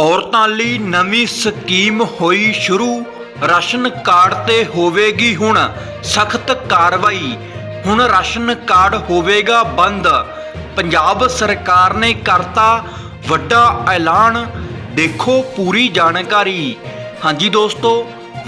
ਔਰਤਾਂ ਲਈ ਨਵੀਂ ਸਕੀਮ ਹੋਈ ਸ਼ੁਰੂ। ਰਾਸ਼ਨ ਕਾਰਡ ਤੇ ਹੋਵੇਗੀ ਹੁਣ ਸਖਤ ਕਾਰਵਾਈ। ਹੁਣ ਰਾਸ਼ਨ ਕਾਰਡ ਹੋਵੇਗਾ ਬੰਦ। ਪੰਜਾਬ ਸਰਕਾਰ ਨੇ ਕਰਤਾ ਵੱਡਾ ਐਲਾਨ। ਦੇਖੋ ਪੂਰੀ ਜਾਣਕਾਰੀ। ਹਾਂਜੀ ਦੋਸਤੋ,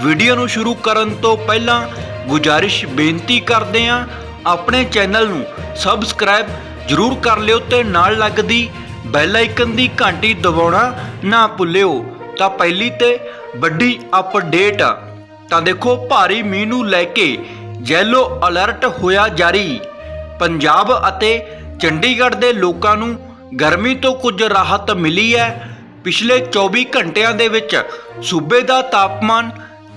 ਵੀਡੀਓ ਨੂੰ ਸ਼ੁਰੂ ਕਰਨ ਤੋਂ ਪਹਿਲਾਂ ਗੁਜਾਰਿਸ਼ ਬੇਨਤੀ ਕਰਦੇ ਹਾਂ, ਆਪਣੇ ਚੈਨਲ ਨੂੰ ਸਬਸਕ੍ਰਾਈਬ ਜਰੂਰ ਕਰ ਲਿਓ ਤੇ ਨਾਲ ਲੱਗਦੀ ਬੈਲ ਆਈਕਨ ਦੀ ਘੰਟੀ ਦਬਾਉਣਾ ਨਾ ਭੁੱਲਿਓ, ਤਾਂ ਪਹਿਲੀ ਤੇ ਵੱਡੀ ਅਪਡੇਟ ਤਾਂ ਦੇਖੋ ਭਾਰੀ ਮੀਂਹ ਨੂੰ ਲੈ ਕੇ ਯੈਲੋ ਅਲਰਟ ਹੋਇਆ ਜਾਰੀ। ਪੰਜਾਬ ਅਤੇ ਚੰਡੀਗੜ੍ਹ ਦੇ ਲੋਕਾਂ ਨੂੰ ਗਰਮੀ ਤੋਂ ਕੁਝ ਰਾਹਤ ਮਿਲੀ ਹੈ। ਪਿਛਲੇ 24 ਘੰਟਿਆਂ ਦੇ ਵਿੱਚ ਸੂਬੇ ਦਾ ਤਾਪਮਾਨ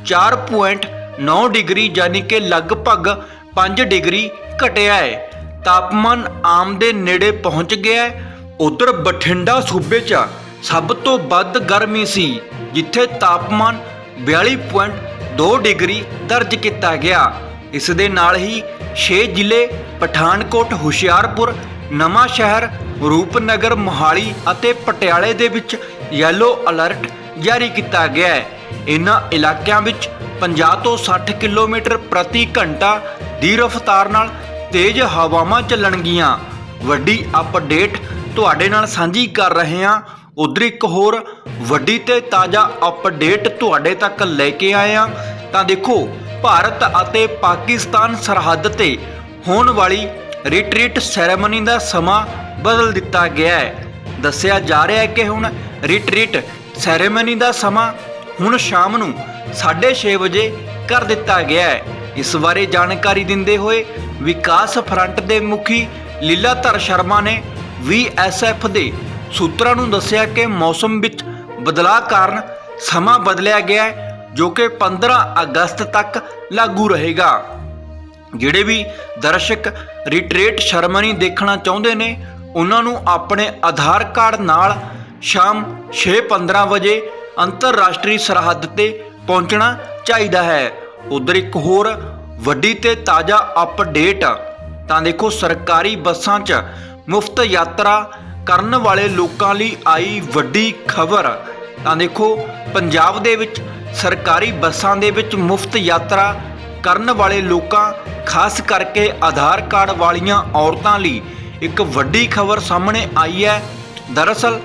4.9 ਡਿਗਰੀ ਯਾਨੀ ਕਿ ਲਗਭਗ 5 ਡਿਗਰੀ ਘਟਿਆ ਹੈ। ਤਾਪਮਾਨ ਆਮ ਦੇ ਨੇੜੇ ਪਹੁੰਚ ਗਿਆ ਹੈ। ਉਧਰ ਬਠਿੰਡਾ ਸੂਬੇ 'ਚ ਸਭ ਤੋਂ ਵੱਧ ਗਰਮੀ ਸੀ, ਜਿੱਥੇ ਤਾਪਮਾਨ 42.2 ਡਿਗਰੀ ਦਰਜ ਕੀਤਾ ਗਿਆ। ਇਸ ਦੇ ਨਾਲ ਹੀ 6 ਜ਼ਿਲ੍ਹੇ ਪਠਾਨਕੋਟ, ਹੁਸ਼ਿਆਰਪੁਰ, ਨਵਾਂ ਸ਼ਹਿਰ, ਰੂਪਨਗਰ, ਮੋਹਾਲੀ ਅਤੇ ਪਟਿਆਲੇ ਦੇ ਵਿੱਚ ਯੈਲੋ ਅਲਰਟ ਜਾਰੀ ਕੀਤਾ ਗਿਆ ਹੈ। ਇਨ੍ਹਾਂ ਇਲਾਕਿਆਂ ਵਿੱਚ 50 ਤੋਂ 60 ਕਿਲੋਮੀਟਰ ਪ੍ਰਤੀ ਘੰਟਾ ਦੀ ਰਫ਼ਤਾਰ ਨਾਲ ਤੇਜ਼ ਹਵਾਵਾਂ ਚੱਲਣਗੀਆਂ। ਵੱਡੀ ਅਪਡੇਟ ਤੁਹਾਡੇ ਨਾਲ ਸਾਂਝੀ ਕਰ ਰਹੇ ਹਾਂ। ਉਧਰ ਇੱਕ ਹੋਰ ਵੱਡੀ ਤੇ ਤਾਜ਼ਾ ਅਪਡੇਟ ਤੁਹਾਡੇ ਤੱਕ ਲੈ ਕੇ ਆਏ ਹਾਂ। ਤਾਂ ਦੇਖੋ, ਭਾਰਤ ਅਤੇ ਪਾਕਿਸਤਾਨ ਸਰਹੱਦ ਤੇ ਹੋਣ ਵਾਲੀ ਰਿਟਰੀਟ ਸੈਰੇਮਨੀ ਦਾ ਸਮਾਂ ਬਦਲ ਦਿੱਤਾ ਗਿਆ ਹੈ। ਦੱਸਿਆ ਜਾ ਰਿਹਾ ਹੈ ਕਿ ਹੁਣ ਰਿਟਰੀਟ ਸੈਰੇਮਨੀ ਦਾ ਸਮਾਂ ਹੁਣ ਸ਼ਾਮ ਨੂੰ 6:30 ਵਜੇ ਕਰ ਦਿੱਤਾ ਗਿਆ ਹੈ। ਇਸ ਬਾਰੇ ਜਾਣਕਾਰੀ ਦਿੰਦੇ ਹੋਏ ਵਿਕਾਸ ਫਰੰਟ ਦੇ ਮੁਖੀ ਲੀਲਾਧਰ ਸ਼ਰਮਾ ਨੇ ਵੀਐਸਐਫ ਦੇ ਸੂਤਰਾਂ ਨੂੰ ਦੱਸਿਆ ਕਿ ਮੌਸਮ ਵਿੱਚ ਬਦਲਾਅ ਕਾਰਨ ਸਮਾਂ ਬਦਲਿਆ ਗਿਆ ਹੈ, ਜੋ ਕਿ 15 ਅਗਸਤ ਤੱਕ ਲਾਗੂ ਰਹੇਗਾ। ਜਿਹੜੇ ਵੀ ਦਰਸ਼ਕ ਰਿਟਰੀਟ ਸ਼ਰਮਨੀ ਦੇਖਣਾ ਚਾਹੁੰਦੇ ਨੇ, ਉਹਨਾਂ ਨੂੰ ਆਪਣੇ ਆਧਾਰ ਕਾਰਡ ਨਾਲ ਸ਼ਾਮ 6:15 ਵਜੇ ਅੰਤਰਰਾਸ਼ਟਰੀ ਸਰਹੱਦ ਤੇ ਪਹੁੰਚਣਾ ਚਾਹੀਦਾ ਹੈ। ਉਧਰ ਇੱਕ ਹੋਰ ਵੱਡੀ ਤੇ ਤਾਜ਼ਾ ਅਪਡੇਟ ਤਾਂ ਦੇਖੋ ਸਰਕਾਰੀ ਬੱਸਾਂ 'ਚ ਮੁਫਤ ਯਾਤਰਾ ਕਰਨ ਵਾਲੇ ਲੋਕਾਂ ਲਈ ਆਈ ਵੱਡੀ ਖਬਰ। ਤਾਂ ਦੇਖੋ, ਪੰਜਾਬ ਦੇ ਵਿੱਚ ਸਰਕਾਰੀ ਬੱਸਾਂ ਦੇ ਵਿੱਚ ਮੁਫਤ ਯਾਤਰਾ ਕਰਨ ਵਾਲੇ ਲੋਕਾਂ, ਖਾਸ ਕਰਕੇ ਆਧਾਰ ਕਾਰਡ ਵਾਲੀਆਂ ਔਰਤਾਂ ਲਈ ਇੱਕ ਵੱਡੀ ਖਬਰ ਸਾਹਮਣੇ ਆਈ ਹੈ। ਦਰਅਸਲ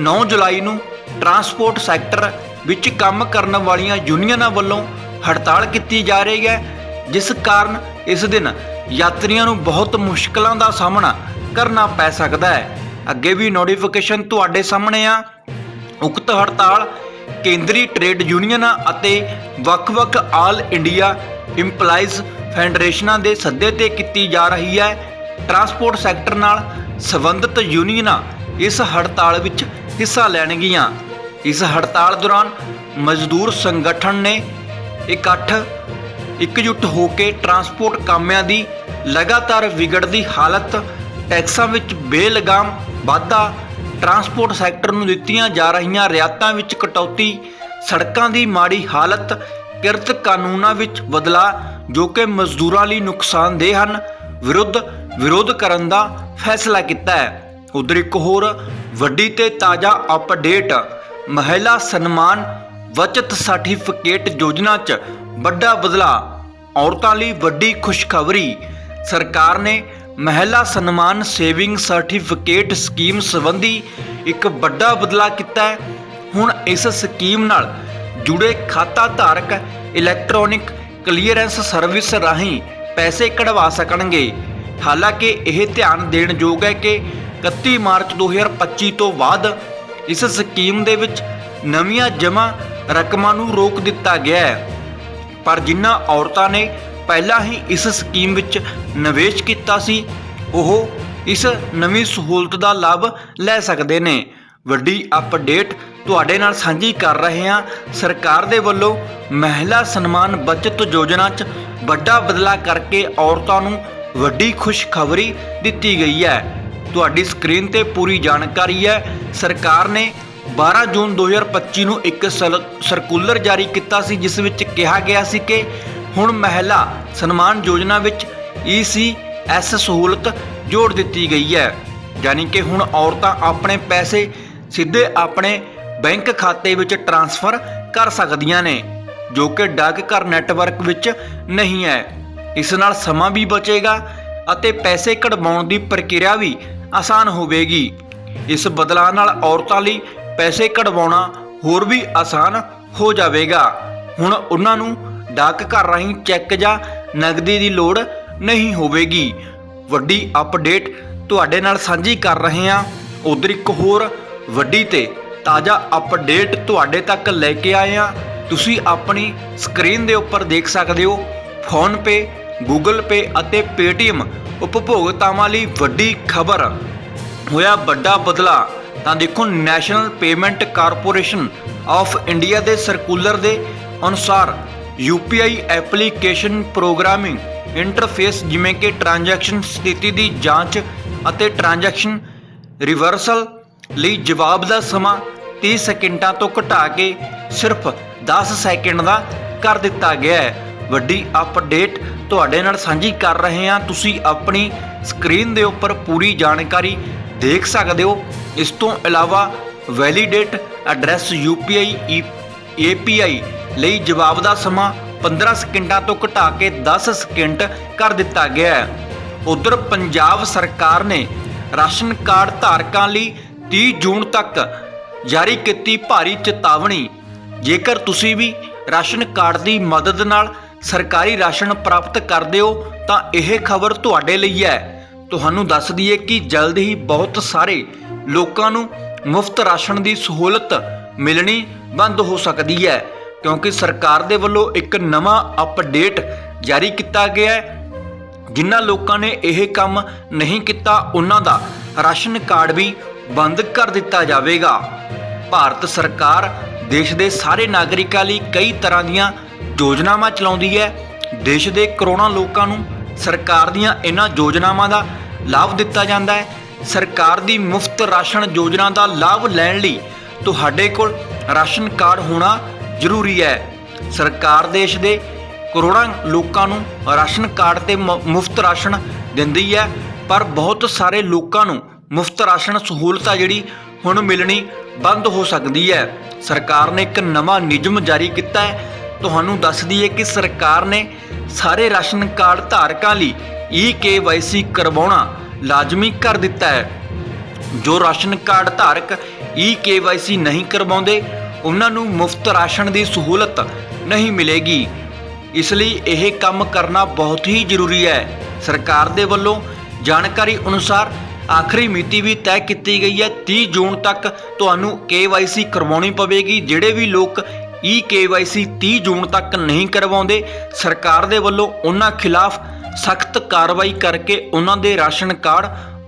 9 ਜੁਲਾਈ ਨੂੰ ਟਰਾਂਸਪੋਰਟ ਸੈਕਟਰ ਵਿੱਚ ਕੰਮ ਕਰਨ ਵਾਲੀਆਂ ਯੂਨੀਅਨਾਂ ਵੱਲੋਂ ਹੜਤਾਲ ਕੀਤੀ ਜਾ ਰਹੀ ਹੈ, ਜਿਸ ਕਾਰਨ ਇਸ ਦਿਨ ਯਾਤਰੀਆਂ ਨੂੰ ਬਹੁਤ ਮੁਸ਼ਕਲਾਂ ਦਾ ਸਾਹਮਣਾ ਕਰਨਾ ਪੈ ਸਕਦਾ ਹੈ। ਅੱਗੇ ਵੀ ਨੋਟੀਫਿਕੇਸ਼ਨ ਤੁਹਾਡੇ ਸਾਹਮਣੇ ਆ। ਉਕਤ ਹੜਤਾਲ, ਕੇਂਦਰੀ ਟ੍ਰੇਡ ਯੂਨੀਅਨਾਂ ਅਤੇ ਵੱਖ-ਵੱਖ ਆਲ ਇੰਡੀਆ ਇੰਪਲਾਈਜ਼ ਫੈਡਰੇਸ਼ਨਾਂ ਦੇ ਸੱਦੇ ਤੇ ਕੀਤੀ ਜਾ ਰਹੀ ਹੈ। ਟਰਾਂਸਪੋਰਟ ਸੈਕਟਰ ਨਾਲ ਸੰਬੰਧਿਤ ਯੂਨੀਅਨਾਂ ਇਸ ਹੜਤਾਲ ਵਿੱਚ ਹਿੱਸਾ ਲੈਣਗੀਆਂ। ਇਸ ਹੜਤਾਲ ਦੌਰਾਨ ਮਜ਼ਦੂਰ ਸੰਗਠਨ ਨੇ ਇਕੱਠ ਇਕਜੁੱਟ ਹੋ ਕੇ ਟਰਾਂਸਪੋਰਟ ਕਾਮਿਆਂ ਦੀ ਲਗਾਤਾਰ ਵਿਗੜਦੀ ਹਾਲਤ ਟੈਕਸਾਂ ਵਿੱਚ ਬੇਲਗਾਮ, ਵਾਧਾ, ਟਰਾਂਸਪੋਰਟ ਸੈਕਟਰ ਨੂੰ ਦਿੱਤੀਆਂ ਜਾ ਰਹੀਆਂ ਰਿਆਇਤਾਂ ਵਿੱਚ ਕਟੌਤੀ, ਸੜਕਾਂ ਦੀ ਮਾੜੀ ਹਾਲਤ, ਕਿਰਤ ਕਾਨੂੰਨਾਂ ਵਿੱਚ ਬਦਲਾਅ, ਜੋ ਕਿ ਮਜ਼ਦੂਰਾਂ ਲਈ ਨੁਕਸਾਨਦੇਹ ਹਨ, ਵਿਰੁੱਧ ਵਿਰੋਧ ਕਰਨ ਦਾ ਫੈਸਲਾ ਕੀਤਾ ਹੈ। ਉਧਰ ਇੱਕ ਹੋਰ ਵੱਡੀ ਤੇ ਤਾਜ਼ਾ ਅਪਡੇਟ ਮਹਿਲਾ ਸਨਮਾਨ ਬਚਤ ਸਰਟੀਫਿਕੇਟ ਯੋਜਨਾ 'ਚ ਵੱਡਾ ਬਦਲਾਅ, ਔਰਤਾਂ ਲਈ ਵੱਡੀ ਖੁਸ਼ਖਬਰੀ, ਸਰਕਾਰ ਨੇ ਮਹਿਲਾ ਸਨਮਾਨ ਸੇਵਿੰਗ ਸਰਟੀਫਿਕੇਟ ਸਕੀਮ ਸੰਬੰਧੀ ਇੱਕ ਵੱਡਾ ਬਦਲਾਅ ਕੀਤਾ ਹੈ। ਹੁਣ ਇਸ ਸਕੀਮ ਨਾਲ ਜੁੜੇ ਖਾਤਾ ਧਾਰਕ ਇਲੈਕਟ੍ਰੋਨਿਕ ਕਲੀਅਰੈਂਸ ਸਰਵਿਸ ਰਾਹੀਂ ਪੈਸੇ ਕਢਵਾ ਸਕਣਗੇ। ਹਾਲਾਂਕਿ ਇਹ ਧਿਆਨ ਦੇਣ ਯੋਗ ਹੈ ਕਿ 31 ਮਾਰਚ 2025 ਤੋਂ ਬਾਅਦ ਇਸ ਸਕੀਮ ਦੇ ਵਿੱਚ ਨਵੀਆਂ ਜਮ੍ਹਾਂ ਰਕਮਾਂ ਨੂੰ ਰੋਕ ਦਿੱਤਾ ਗਿਆ ਹੈ। ਪਰ ਜਿਨ੍ਹਾਂ ਔਰਤਾਂ ਨੇ ਪਹਿਲਾਂ ਹੀ ਇਸ ਸਕੀਮ ਵਿੱਚ ਨਿਵੇਸ਼ ਕੀਤਾ ਸੀ। ਉਹ ਇਸ ਨਵੀਂ ਸਹੂਲਤ ਦਾ ਲਾਭ ਲੈ ਸਕਦੇ ਨੇ। ਵੱਡੀ ਅਪਡੇਟ ਤੁਹਾਡੇ ਨਾਲ ਸਾਂਝੀ ਕਰ ਰਹੇ ਹਾਂ। ਸਰਕਾਰ ਦੇ ਵੱਲੋਂ ਮਹਿਲਾ ਸਨਮਾਨ ਬਚਤ ਯੋਜਨਾ 'ਚ ਵੱਡਾ ਬਦਲਾਅ ਕਰਕੇ ਔਰਤਾਂ ਨੂੰ ਵੱਡੀ ਖੁਸ਼ਖਬਰੀ ਦਿੱਤੀ ਗਈ ਹੈ। ਤੁਹਾਡੀ ਸਕਰੀਨ ਤੇ ਪੂਰੀ ਜਾਣਕਾਰੀ ਹੈ। ਸਰਕਾਰ ਨੇ 12 ਜੂਨ 2025 ਨੂੰ ਇੱਕ ਸਰਕੂਲਰ ਜਾਰੀ ਕੀਤਾ ਸੀ, ਜਿਸ ਵਿੱਚ ਕਿਹਾ ਗਿਆ ਸੀ ਕਿ ਹੁਣ ਮਹਿਲਾ ਸਨਮਾਨ ਯੋਜਨਾ ਵਿੱਚ ECS ਸਹੂਲਤ ਜੋੜ ਦਿੱਤੀ ਗਈ ਹੈ। ਯਾਨੀ ਕਿ ਹੁਣ ਔਰਤਾਂ ਆਪਣੇ ਪੈਸੇ ਸਿੱਧੇ ਆਪਣੇ ਬੈਂਕ ਖਾਤੇ ਵਿੱਚ ਟਰਾਂਸਫਰ ਕਰ ਸਕਦੀਆਂ ਨੇ, ਜੋ ਕਿ ਡਾਕਘਰ ਨੈਟਵਰਕ ਵਿੱਚ ਨਹੀਂ ਹੈ। ਇਸ ਨਾਲ ਸਮਾਂ ਵੀ ਬਚੇਗਾ ਅਤੇ ਪੈਸੇ ਕਢਵਾਉਣ ਦੀ ਪ੍ਰਕਿਰਿਆ ਵੀ ਆਸਾਨ ਹੋਵੇਗੀ। ਇਸ ਬਦਲਾਅ ਨਾਲ ਔਰਤਾਂ ਲਈ ਪੈਸੇ ਕਢਵਾਉਣਾ ਹੋਰ ਵੀ ਆਸਾਨ ਹੋ ਜਾਵੇਗਾ। ਹੁਣ ਉਹਨਾਂ ਨੂੰ ਡਾਕਘਰ ਰਾਹੀਂ ਚੈੱਕ ਜਾਂ ਨਗਦੀ ਦੀ ਲੋੜ ਨਹੀਂ ਹੋਵੇਗੀ। ਵੱਡੀ ਅਪਡੇਟ ਤੁਹਾਡੇ ਨਾਲ ਸਾਂਝੀ ਕਰ ਰਹੇ ਹਾਂ। ਉਧਰ ਇੱਕ ਹੋਰ ਵੱਡੀ ਤੇ ਤਾਜ਼ਾ ਅਪਡੇਟ ਤੁਹਾਡੇ ਤੱਕ ਲੈ ਕੇ ਆਏ ਹਾਂ। ਤੁਸੀਂ ਆਪਣੀ ਸਕਰੀਨ ਦੇ ਉੱਪਰ ਦੇਖ ਸਕਦੇ ਹੋ। ਫੋਨਪੇ ਗੂਗਲ ਪੇ ਅਤੇ ਪੇਟੀਐਮ ਉਪਭੋਗਤਾਵਾਂ ਲਈ ਵੱਡੀ ਖਬਰ। ਹੋਇਆ ਵੱਡਾ ਬਦਲਾ। ਤਾਂ ਦੇਖੋ national payment corporation of India ਦੇ ਸਰਕੂਲਰ ਦੇ ਅਨੁਸਾਰ UPI ਐਪਲੀਕੇਸ਼ਨ ਪ੍ਰੋਗਰਾਮਿੰਗ ਇੰਟਰਫੇਸ ਜਿਵੇਂ ਕਿ ਟ੍ਰਾਂਜੈਕਸ਼ਨ ਸਥਿਤੀ ਦੀ ਜਾਂਚ ਅਤੇ ਟ੍ਰਾਂਜੈਕਸ਼ਨ ਰਿਵਰਸਲ ਲਈ ਜਵਾਬ ਦਾ ਸਮਾਂ 30 ਸੈਕਿੰਡਾਂ ਤੋਂ ਘਟਾ ਕੇ ਸਿਰਫ 10 ਸੈਕਿੰਡ ਦਾ ਕਰ ਦਿੱਤਾ ਗਿਆ ਹੈ। ਵੱਡੀ ਅਪਡੇਟ ਤੁਹਾਡੇ ਨਾਲ ਸਾਂਝੀ ਕਰ ਰਹੇ ਹਾਂ। ਤੁਸੀਂ ਆਪਣੀ ਸਕਰੀਨ ਦੇ ਉੱਪਰ ਪੂਰੀ ਜਾਣਕਾਰੀ ਦੇਖ ਸਕਦੇ ਹੋ। ਇਸ ਤੋਂ ਇਲਾਵਾ ਵੈਲੀਡੇਟ ਐਡਰੈਸ UPI API ਲਈ ਜਵਾਬ ਦਾ ਸਮਾਂ 15 ਸਕਿੰਟਾਂ ਤੋਂ ਘਟਾ ਕੇ 10 ਸਕਿੰਟ ਕਰ ਦਿੱਤਾ ਗਿਆ ਹੈ। ਉਧਰ ਪੰਜਾਬ ਸਰਕਾਰ ਨੇ ਰਾਸ਼ਨ ਕਾਰਡ ਧਾਰਕਾਂ ਲਈ 30 ਜੂਨ ਤੱਕ ਜਾਰੀ ਕੀਤੀ ਭਾਰੀ ਚੇਤਾਵਨੀ। ਜੇਕਰ ਤੁਸੀਂ ਵੀ ਰਾਸ਼ਨ ਕਾਰਡ ਦੀ ਮਦਦ ਨਾਲ ਸਰਕਾਰੀ ਰਾਸ਼ਨ ਪ੍ਰਾਪਤ ਕਰਦੇ ਹੋ, ਤਾਂ ਇਹ ਖਬਰ ਤੁਹਾਡੇ ਲਈ ਹੈ। ਤੁਹਾਨੂੰ ਦੱਸ ਦਈਏ ਕਿ ਜਲਦ ਹੀ ਬਹੁਤ ਸਾਰੇ ਲੋਕਾਂ ਨੂੰ ਮੁਫਤ ਰਾਸ਼ਨ ਦੀ ਸਹੂਲਤ ਮਿਲਣੀ ਬੰਦ ਹੋ ਸਕਦੀ ਹੈ। ਕਿਉਂਕਿ ਸਰਕਾਰ ਦੇ ਵੱਲੋਂ ਇੱਕ ਨਵਾਂ ਅਪਡੇਟ ਜਾਰੀ ਕੀਤਾ ਗਿਆ ਹੈ। ਜਿਨ੍ਹਾਂ ਲੋਕਾਂ ਨੇ ਇਹ ਕੰਮ ਨਹੀਂ ਕੀਤਾ, ਉਹਨਾਂ ਦਾ ਰਾਸ਼ਨ ਕਾਰਡ ਵੀ ਬੰਦ ਕਰ ਦਿੱਤਾ ਜਾਵੇਗਾ। ਭਾਰਤ ਸਰਕਾਰ ਦੇਸ਼ ਦੇ ਸਾਰੇ ਨਾਗਰਿਕਾਂ ਲਈ ਕਈ ਤਰ੍ਹਾਂ ਦੀਆਂ ਯੋਜਨਾਵਾਂ ਚਲਾਉਂਦੀ ਹੈ। ਦੇਸ਼ ਦੇ ਕਰੋੜਾਂ ਲੋਕਾਂ ਨੂੰ ਸਰਕਾਰ ਦੀਆਂ ਇਹਨਾਂ ਯੋਜਨਾਵਾਂ ਦਾ ਲਾਭ ਦਿੱਤਾ ਜਾਂਦਾ ਹੈ। ਸਰਕਾਰ ਦੀ ਮੁਫਤ ਰਾਸ਼ਨ ਯੋਜਨਾ ਦਾ ਲਾਭ ਲੈਣ ਲਈ ਤੁਹਾਡੇ ਕੋਲ ਰਾਸ਼ਨ ਕਾਰਡ ਹੋਣਾ ਜ਼ਰੂਰੀ ਹੈ। ਸਰਕਾਰ ਦੇਸ਼ ਦੇ ਕਰੋੜਾਂ ਲੋਕਾਂ ਨੂੰ ਰਾਸ਼ਨ ਕਾਰਡ ਤੇ ਮ- ਮੁਫਤ ਰਾਸ਼ਨ ਦਿੰਦੀ ਹੈ। ਪਰ ਬਹੁਤ ਸਾਰੇ ਲੋਕਾਂ ਨੂੰ ਮੁਫਤ ਰਾਸ਼ਨ ਸਹੂਲਤ ਆ ਜਿਹੜੀ ਹੁਣ ਮਿਲਣੀ ਬੰਦ ਹੋ ਸਕਦੀ ਹੈ। ਸਰਕਾਰ ਨੇ ਇੱਕ ਨਵਾਂ ਨਿਯਮ ਜਾਰੀ ਕੀਤਾ ਹੈ। ਤੁਹਾਨੂੰ ਦੱਸਦੀ ਹੈ ਕਿ ਸਰਕਾਰ ਨੇ ਸਾਰੇ ਰਾਸ਼ਨ ਕਾਰਡ ਧਾਰਕਾਂ ਲਈ ਈ ਕਰਵਾਉਣਾ ਲਾਜ਼ਮੀ ਕਰ ਦਿੱਤਾ ਹੈ। ਜੋ ਰਾਸ਼ਨ ਕਾਰਡ ਧਾਰਕ ਈ ਕੇਵਾਈਸੀ ਨਹੀਂ ਕਰਵਾਉਂਦੇ ਉਹਨਾਂ ਨੂੰ ਮੁਫਤ ਰਾਸ਼ਨ ਦੀ ਸਹੂਲਤ ਨਹੀਂ ਮਿਲੇਗੀ। ਇਸ ਲਈ ਇਹ ਕੰਮ ਕਰਨਾ ਬਹੁਤ ਹੀ ਜ਼ਰੂਰੀ ਹੈ। ਸਰਕਾਰ ਦੇ ਵੱਲੋਂ ਜਾਣਕਾਰੀ ਅਨੁਸਾਰ ਆਖਰੀ ਮਿਤੀ ਵੀ ਤੈਅ ਕੀਤੀ ਗਈ ਹੈ। 30 ਜੂਨ ਤੱਕ ਤੁਹਾਨੂੰ ਕੇਵਾਈਸੀ ਕਰਵਾਉਣੀ ਪਵੇਗੀ। ਜਿਹੜੇ ਵੀ ਲੋਕ ਈ ਕੇਵਾਈਸੀ 30 ਜੂਨ ਤੱਕ ਨਹੀਂ ਕਰਵਾਉਂਦੇ, ਸਰਕਾਰ ਦੇ ਵੱਲੋਂ ਉਹਨਾਂ ਖਿਲਾਫ ਸਖਤ ਕਾਰਵਾਈ ਕਰਕੇ ਉਹਨਾਂ ਦੇ ਰਾਸ਼ਨ ਕਾਰਡ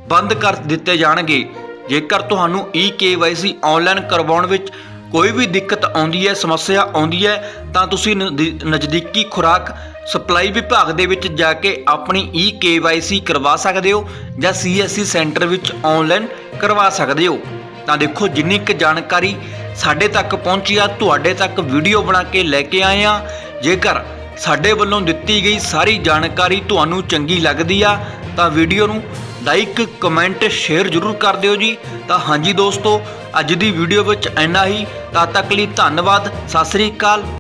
ਬੰਦ ਕਰ ਦਿੱਤੇ ਜਾਣਗੇ। ਜੇਕਰ ਤੁਹਾਨੂੰ ਈ ਕੇਵਾਈਸੀ ਆਨਲਾਈਨ ਕਰਵਾਉਣ ਵਿੱਚ ਕੋਈ ਵੀ ਦਿੱਕਤ ਆਉਂਦੀ ਹੈ, ਸਮੱਸਿਆ ਆਉਂਦੀ ਹੈ, ਤਾਂ ਤੁਸੀਂ ਨਜ਼ਦੀ- ਨਜ਼ਦੀਕੀ ਖੁਰਾਕ ਸਪਲਾਈ ਵਿਭਾਗ ਦੇ ਵਿੱਚ ਜਾ ਕੇ ਆਪਣੀ ਈ ਕੇਵਾਈਸੀ ਕਰਵਾ ਸਕਦੇ ਹੋ ਜਾਂ ਸੀਐਸਸੀ ਸੈਂਟਰ ਵਿੱਚ ਆਨਲਾਈਨ ਕਰਵਾ ਸਕਦੇ ਹੋ। ਤਾਂ ਦੇਖੋ, ਜਿੰਨੀ ਕੁ ਜਾਣਕਾਰੀ ਸਾਡੇ ਤੱਕ ਪਹੁੰਚੀ ਆ, ਤੁਹਾਡੇ ਤੱਕ ਵੀਡੀਓ ਬਣਾ ਕੇ ਲੈ ਕੇ ਆਏ ਆ। ਜੇਕਰ ਸਾਡੇ ਵੱਲੋਂ ਦਿੱਤੀ ਗਈ ਸਾਰੀ ਜਾਣਕਾਰੀ ਤੁਹਾਨੂੰ ਚੰਗੀ ਲੱਗਦੀ ਆ, ਤਾਂ ਵੀਡੀਓ ਨੂੰ ਲਾਈਕ, ਕਮੈਂਟ, ਸ਼ੇਅਰ ਜ਼ਰੂਰ ਕਰ ਦਿਓ ਜੀ। ਤਾਂ ਹਾਂਜੀ ਦੋਸਤੋ, ਅੱਜ ਦੀ ਵੀਡੀਓ ਵਿੱਚ ਇੰਨਾ ਹੀ। ਤਦ ਤੱਕ ਲਈ ਧੰਨਵਾਦ। ਸਤਿ ਸ੍ਰੀ ਅਕਾਲ।